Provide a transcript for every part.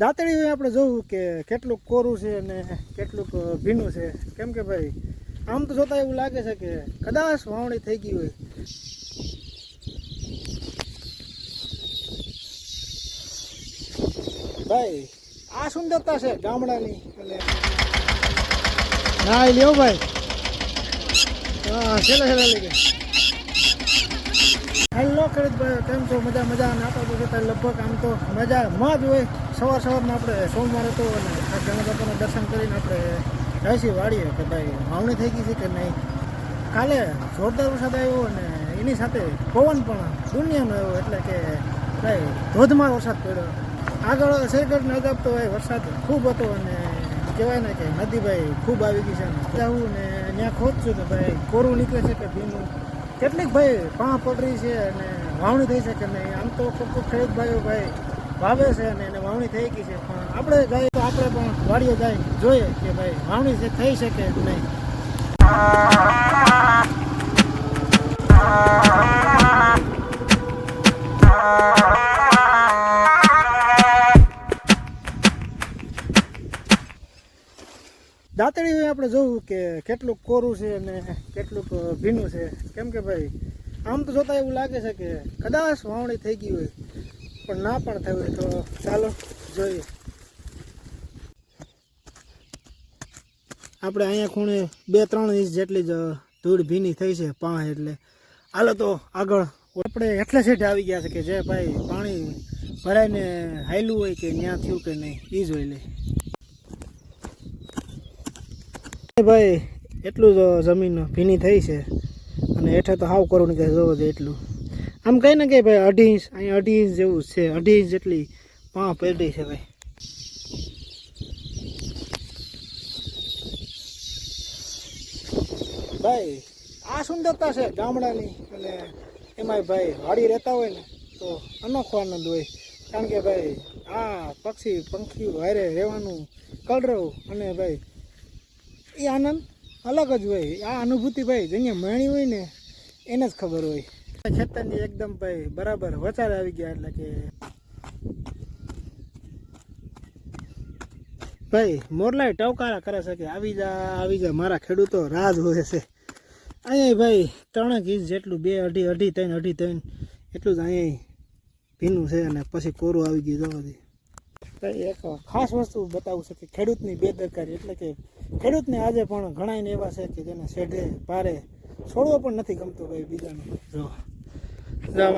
દાંતડી આપણે જોવું કે કેટલું કોરું છે અને કેટલુંક ભીનું છે. કેમ કે ભાઈ, આમ તો જોતા એવું લાગે છે કે કદાચ વાવણી થઈ ગઈ હોય. ભાઈ, આ સુંદરતા છે ગામડાની. અને ના લ્યો ભાઈ. હા, છેલ્લા છેલ્લા લઈ ગયા. હેલો કેમ છો? મજા મજા. અને આપણે જતા લગભગ આમ તો મજા માં જ હોય. સવાર સવારમાં આપણે સોમવારે તો અને ગણેશ બાપાના દર્શન કરીને આપણે જઈશી વાળીએ કે ભાઈ વાવણી થઈ ગઈ છે કે નહીં? કાલે જોરદાર વરસાદ આવ્યો અને એની સાથે પવન પણ દુનિયાનો આવ્યો. એટલે કે ભાઈ ધોધમાર વરસાદ પડ્યો. આગળ શેરગઢ અગાપ તો ભાઈ વરસાદ ખૂબ હતો અને કહેવાય ને કે નદી ભાઈ ખૂબ આવી ગઈ છે ને જાવું ને ત્યાં ખોદશું કે ભાઈ કોરું નીકળે છે કે ભીનું? કેટલીક ભાઈ પા પડ છે અને વાવણી થઈ છે કે નહીં? આમ તો ખૂબ ખૂબ ખેડૂત ભાઈઓ ભાઈ વાવે છે અને એને વાવણી થઈ ગઈ છે. પણ આપણે જાય તો આપણે પણ વાડીએ જાય જોઈએ કે ભાઈ વાવણી છે, થઈ શકે કે નહીં? દાંતળી આપણે જોવું કે કેટલું કોરું છે અને કેટલુંક ભીનું છે. કેમ કે ભાઈ આમ તો જોતા એવું લાગે છે કે કદાચ વાવણી થઈ ગઈ હોય, પણ ના પણ થઈ હોય તો ચાલો જોઈએ. આપણે અહીંયા ખૂણે બે ત્રણ ઇંચ જેટલી જ ધૂળ ભીની થઈ છે પા એટલે. હાલો તો આગળ. આપણે એટલે સેઠે આવી ગયા છે કે જે ભાઈ પાણી ભરાઈને હાયલું હોય કે ત્યાં થયું કે નહીં એ જોઈ લે. ભાઈ, એટલું જ જમીન ભીની થઈ છે. હેઠે તો હાવ કરું કે જોવો છે એટલું. આમ કહે ને કે ભાઈ, અઢી ઇંચ અહીંયા અઢી ઇંચ જેવું છે. અઢી ઇંચ જેટલી પા પેઢી છે ભાઈ. ભાઈ, આ સુંદરતા છે ગામડાની. અને એમાંય ભાઈ વાડી રહેતા હોય ને, તો અનોખો આનંદ હોય. કારણ કે ભાઈ, આ પક્ષી પંખીઓ વાયરે રહેવાનું કલરવ અને ભાઈ, એ આનંદ અલગ જ હોય. આ અનુભૂતિ ભાઈ, જેને માણી હોય ને એને જ ખબર હોય. ખેતરની એકદમ ભાઈ બરાબર વચાર આવી ગયા એટલે કે ભાઈ મોરલાય ટવકારા કરે છે કે આવી જા આવી જા, મારા ખેડૂતો રાહ જોવે છે. અહીંયા ભાઈ ત્રણેક ઇંચ જેટલું બે અઢી અઢી ત્રણ અઢી ત્રણ, એટલું જ અહીંયા ભીનું છે અને પછી કોરું આવી ગયું જવાથી એક ખાસ વસ્તુ બતાવું છે કે ખેડૂતની બેદરકારી એટલે કે ખેડૂતને આજે પણ ઘણા એવા છે કે જેને શેઢે, પારે છોડવો પણ નથી ગમતો ભાઈ બીજાને. જો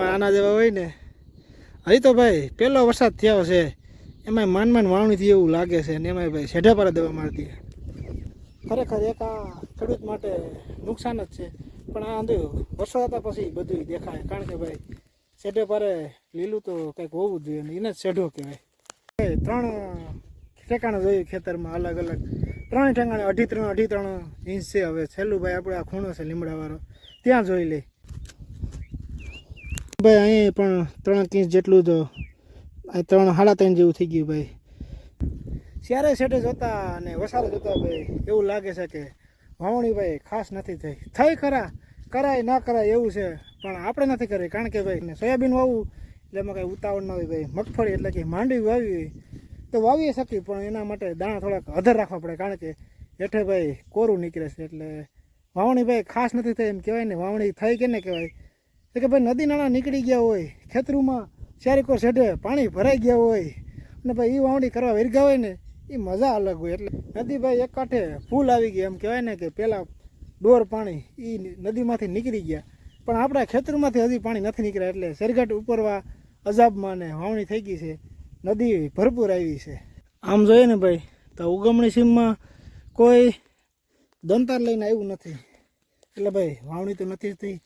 આના જેવા હોય ને હજી તો ભાઈ પહેલો વરસાદ થયો છે એમાં માન માન વાવણી થઈ એવું લાગે છે અને એમાં ભાઈ સેઢા પારે દવા મારતી ખરેખર એક આ ખેડૂત માટે નુકસાન જ છે પણ આ આંધો વરસાદ હતા પછી બધું દેખાય. કારણ કે ભાઈ સેઢે પારે લીલું તો કંઈક હોવું જોઈએ ને એને જ સેઢો કહેવાય. ત્રણ ઠેકાણા જોયું ખેતરમાં અલગ અલગ ત્રણ ઠેંગાણે અઢી ત્રણ અઢી ત્રણ ઇંચ છે હવે. છેલ્લું ભાઈ આપણે આ ખૂણો છે લીમડાવાળો. ત્યાં જોઈ લે. ભાઈ અહીં પણ ત્રણ ઇંચ જેટલું આ ત્રણ સાડા ત્રણ જેવું થઈ ગયું ભાઈ. ત્યારે છેટે જોતા અને વસારે જોતા ભાઈ, એવું લાગે છે કે વાવણી ભાઈ ખાસ નથી થઈ. થઈ ખરા, કરાય, ના કરાય એવું છે, પણ આપણે નથી કરી. કારણ કે ભાઈ સોયાબીન વાવવું, એટલે એમાં કાંઈ ઉતાવળ ના હોય ભાઈ. મગફળી એટલે કે માંડવી વાવી હોય. તો વાવી શકીએ, પણ એના માટે દાણા થોડાક અધર રાખવા પડે, કારણ કે હેઠે ભાઈ કોરું નીકળે છે, એટલે વાવણી ભાઈ ખાસ નથી થઈ, એમ કહેવાય ને, વાવણી થઈ કે ને કહેવાય. એટલે કે ભાઈ નદી નાણાં નીકળી ગયા હોય, ખેતરોમાં ચારેકો છેડે પાણી ભરાઈ ગયા હોય, અને ભાઈ એ વાવણી કરવા વેરગા હોય ને એ મજા અલગ હોય, એટલે નદી ભાઈ એક કાંઠે ફૂલ આવી ગઈ, એમ કહેવાય ને કે પહેલાં ડોર પાણી એ નદીમાંથી નીકળી ગયા. પણ આપણા ખેતરમાંથી હજી પાણી નથી નીકળ્યા, એટલે સરઘટ ઉપરવા અજાબમાં ને વાવણી થઈ ગઈ છે. નદી ભરપૂર આવી છે. આમ જોઈએ ને ભાઈ, તો ઉગમણી સીમમાં કોઈ દંતાર લઈને આવ્યું નથી. એટલે ભાઈ, વાવણી તો નથી થઈ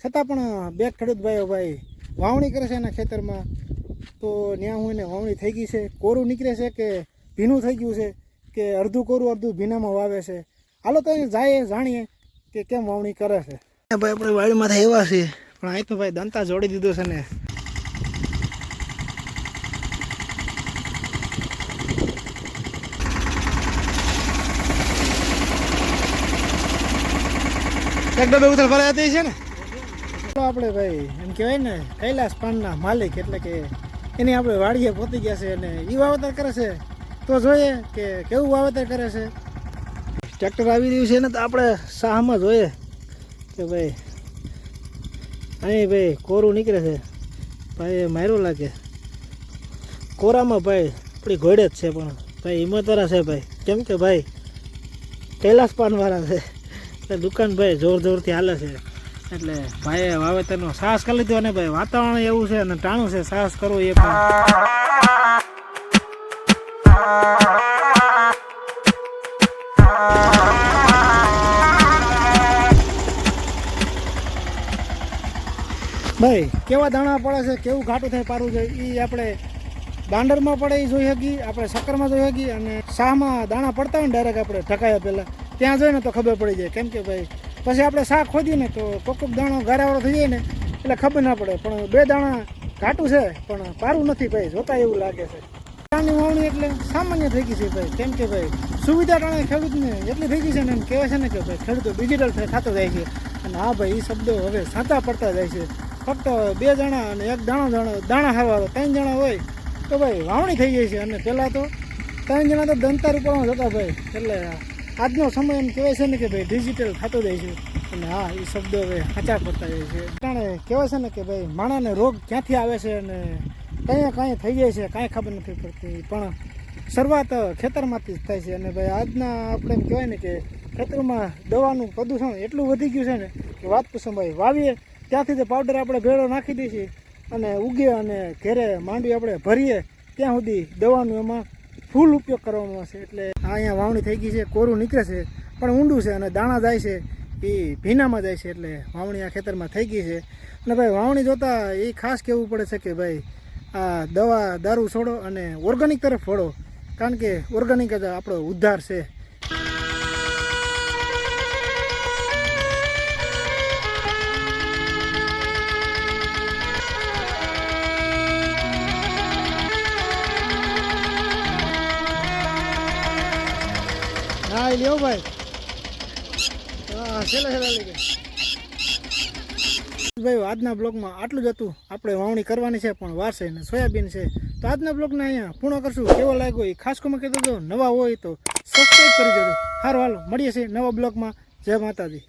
છતાં પણ બે ખેડૂત ભાઈઓ ભાઈ, વાવણી કરે છે એના ખેતરમાં. તો ત્યાં હું એને વાવણી થઈ ગઈ છે. કોરું નીકળે છે કે ભીનું થઈ ગયું છે કે અડધું કોરું અડધું ભીનામાં વાવે છે? હાલો તો જાય જાણીએ કે કેમ વાવણી કરે છે. ભાઈ, આપણે વાડીમાંથી એવા છીએ. પણ અહીં તો ભાઈ દંતા જોડી દીધો છે ને. એક ડબ્બે ઉતર તે છે ને? તો આપણે ભાઈ એમ કહેવાય ને કૈલાસ પાનના માલિક એટલે કે એની આપણે વાડીએ પહોંચી ગયા છે અને એ વાવેતર કરે છે. તો જોઈએ કે કેવું વાવેતર કરે છે. ટ્રેક્ટર આવી રહ્યું છે ને તો આપણે સાહમાં જોઈએ. કે ભાઈ અહીં ભાઈ કોરું નીકળે છે. ભાઈ એ માર્યું લાગે. કોરામાં ભાઈ આપણી ઘોડે જ છે પણ ભાઈ હિંમતવાળા છે ભાઈ. કેમ કે ભાઈ કૈલાસ પાનવાળા છે. એટલે દુકાન ભાઈ જોર જોરથી હાલે છે. એટલે ભાઈએ વાવેતરનો સાહસ કરી લીધો અને ભાઈ વાતાવરણ એવું છે અને ટાણું છે, સાહસ કરવો એ પણ. ભાઈ, કેવા દાણા પડે છે, કેવું ઘાટું થાય પારું છે એ આપણે બાંડરમાં પડે એ જોઈ શકીએ, આપણે શક્કરમાં જોઈ શકીએ અને શાહમાં દાણા પડતા હોય ને ડાયરેક્ટ આપણે ઢકાયા પહેલાં. ત્યાં જોઈને તો ખબર પડી જાય. કેમ કે ભાઈ, પછી આપણે શાક ખોદીએ તો કોક દાણો ગારાવાળો થઈ જાય ને, એટલે ખબર ના પડે. પણ બે દાણા ઘાટું છે, પણ પારું નથી ભાઈ, જોતા એવું લાગે છે. દાણાની વાવણી એટલે સામાન્ય થઈ ગઈ છે ભાઈ. કેમ કે ભાઈ, સુવિધા ટાણે ખેડૂતને એટલી થઈ ગઈ છે ને એમ કહેવાય છે ને કે ભાઈ, ખેડૂતો ડિજિટલ થતો જાય છે. અને હા ભાઈ એ શબ્દો હવે સાચા પડતા જાય છે. ફક્ત બે જણા અને એક દાણો દાણો, દાણા ખાવા ત્રણ જણા હોય, તો ભાઈ વાવણી થઈ જાય છે. અને પહેલાં તો ત્રણ જણા તો દંતાર ઉપરમાં જતા ભાઈ. એટલે આજનો સમય એમ કહેવાય છે ને કે ભાઈ ડિજિટલ થતો જાય છે. અને હા એ શબ્દો હવે સાચા પડતા જાય છે. કારણે કહેવાય છે ને કે ભાઈ માણાને રોગ ક્યાંથી આવે છે અને કંઈ કાંઈ થઈ જાય છે, કાંઈ ખબર નથી પડતી. પણ શરૂઆત ખેતરમાંથી જ થાય છે. અને ભાઈ આજના આપણે એમ કહેવાય ને કે ખેતરમાં દવાનું પ્રદૂષણ એટલું વધી ગયું છે ને કે વાત પૂછો ભાઈ વાવીએ, ત્યાંથી તે પાવડર આપણે ભેળો નાખી દઈએ છીએ અને ઉગે અને ઘેરે માંડવી આપણે ભરીએ, ત્યાં સુધી દવાનું એમાં ફૂલ ઉપયોગ કરવામાં આવશે. એટલે આ અહીંયા વાવણી થઈ ગઈ છે, કોરું નીકળે છે, પણ ઊંડું છે અને દાણા જાય છે, એ ભીનામાં જાય છે, એટલે વાવણી આ ખેતરમાં થઈ ગઈ છે. અને ભાઈ, વાવણી જોતાં એ ખાસ કહેવું પડે છે કે ભાઈ, આ દવા, દારૂ છોડો અને ઓર્ગેનિક તરફ વળો. કારણ કે ઓર્ગેનિક જ આપણો ઉદ્ધાર છે. એ લ્યો ભાઈ. હા, છેલ્લે છેલ્લે લઈ ગયા ભાઈ, આજના બ્લોગમાં આટલું જ હતું. આપણે વાવણી કરવાની છે, પણ વાર ને સોયાબીન છે. તો આજના બ્લોગને અહીંયા પૂર્ણ કરશું. કેવો લાગ્યો એ ખાસ કોમાં કહી દેજો. નવા હોય તો સબસ્ક્રાઈબ કરી દેજો. સારું હાલો. મળીએ છીએ નવા બ્લોગમાં. જય માતાજી.